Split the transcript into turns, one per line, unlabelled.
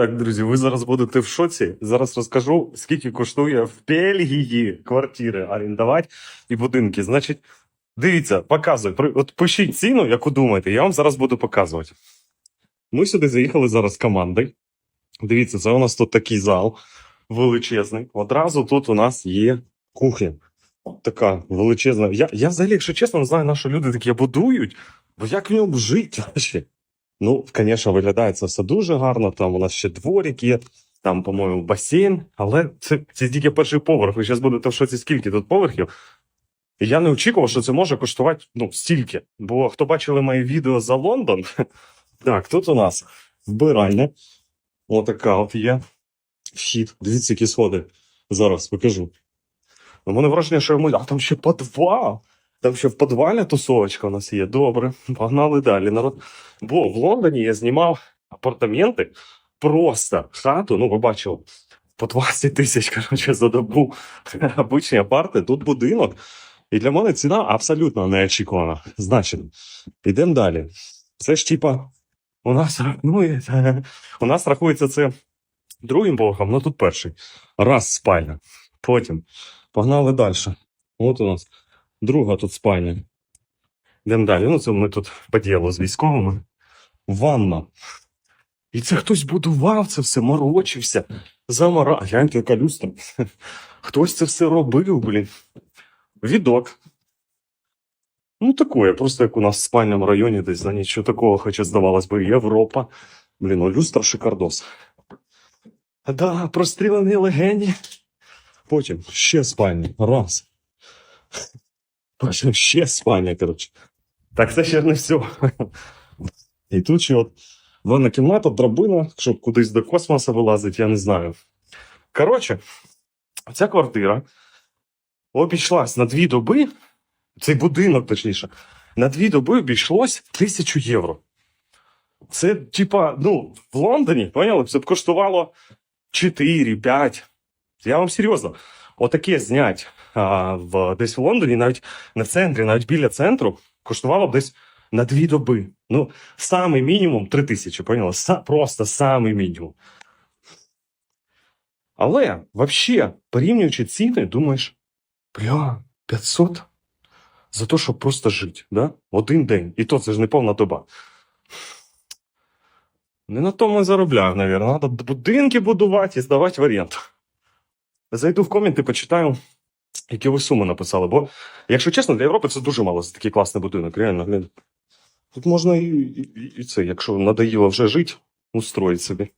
Так, друзі, ви зараз будете в шоці. Зараз розкажу, скільки коштує в Бельгії квартири орендувати і будинки. Значить, дивіться, показую. От пишіть ціну, яку думаєте, я вам зараз буду показувати. Ми сюди заїхали зараз з командою. Дивіться, це у нас тут такий зал величезний. Одразу тут у нас є кухня. Така величезна. Я, я взагалі, якщо чесно, не знаю, на що люди таке будують, бо як в ньому жити? Ну, звісно, виглядає це все дуже гарно. Там у нас ще дворик є, там, по-моєму, басейн, але це, це тільки перший поверх. Ви зараз будете в шоці, скільки тут поверхів. І я не очікував, що це може коштувати ну, стільки. Бо хто бачили мої відео за Лондон, так, тут у нас вбиральня. Отака от є. Вхід. Дивіться, які сходи. Зараз покажу. У мене враження, що йому. А там ще підвал. Там ще в підвалі тусовочка у нас є. Добре, погнали далі. Народ. Бо в Лондоні я знімав апартаменти, просто хату, ну, ви бачили, по 20 тисяч, коротше, за добу. Обичні апарти, тут будинок. І для мене ціна абсолютно неочікувана. Значить, йдемо далі. Це ж типа, у нас рахується, у нас рахується це другим поверхом, ну тут перший. Раз спальня. Потім погнали далі. От у нас друга тут спальня. Йдемо далі. Ну, це ми тут по ділу з військовими. Ванна. І це хтось будував це все, морочився. Замара. Гляньте, яка люстра. Хтось це все робив, блін. Відок. Ну, такое, просто як у нас в спальному районі десь за нічого такого, хоча здавалось би, Європа. Блін, ну люстра шикардос. Да, прострілені легені. Потім ще спальня. Раз. Ще спальня, коротше. Так це ще не все. І тут ще от ванна кімната, драбина, щоб кудись до космосу вилазить, я не знаю. Коротше, ця квартира обійшлась на дві доби, цей будинок, точніше, на дві доби обійшлось тисячу євро. Це, типа, ну, в Лондоні, поняли, це б коштувало 4-5. Я вам серйозно, отаке знять а, в, десь в Лондоні, навіть не в центрі, навіть біля центру, коштувало б десь на дві доби. Ну, самий мінімум 3 тисячі, поняли? Са- просто самий мінімум. Але, взагалі, порівнюючи ціни, думаєш, бля, 500 за те, щоб просто жити, да? Один день. І то це ж не повна доба. Не на тому я заробляю, навірно. Треба будинки будувати і здавати в оренду. Зайду в коменти, почитаю, які ви суми написали. Бо, якщо чесно, для Європи це дуже мало за такий класний будинок. Реально, глянь. Тут можна і, і, і це, якщо надоїло вже жити, устроїть собі.